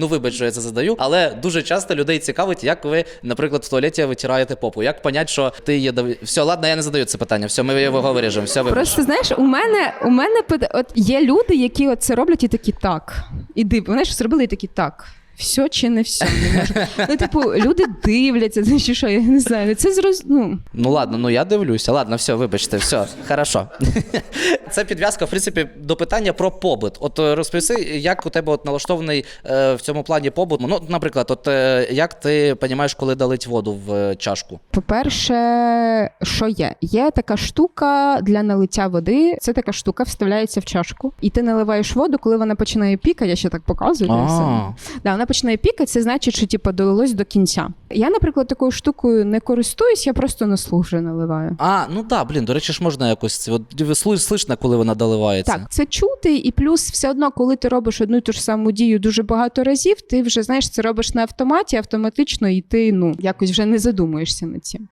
Ну, вибач, що я це задаю, але дуже часто людей цікавить, як ви, наприклад, в туалеті витираєте попу. Як понять, що ти є дав- Все, ладно, я не задаю це питання. Все, ми його виріжемо. Все, вибач. Просто знаєш, у мене у мене от є люди, які от це роблять і такі так. І див, вони ж зробили і такі так. Все чи не все. Не можу. Ну, типу, люди дивляться, це чи що, я не знаю. Це зроз... ну, Ну ладно, ну я дивлюся. Ладно, все, вибачте, все, хорошо. Це підв'язка, в принципі, до питання про побут. От е, розповіси, як у тебе от налаштований е, в цьому плані побут. Ну, наприклад, от е, як ти розумієш, коли долить воду в е, чашку? По-перше, що є? Є така штука для налиття води. Це така штука вставляється в чашку, і ти наливаєш воду, коли вона починає пікати. Я ще так показую. Да, вона починає пікати, це значить, що типу, долилось до кінця. Я, наприклад, такою штукою не користуюсь, я просто на слух вже наливаю. А, ну так, да, блін, до речі, ж можна якось. це- От слышно, коли вона доливається. Так, це чути, і плюс все одно, коли ти робиш одну і ту ж саму дію дуже багато разів, ти вже знаєш, це робиш на автоматі, автоматично, і ти ну якось вже не задумуєшся над цим.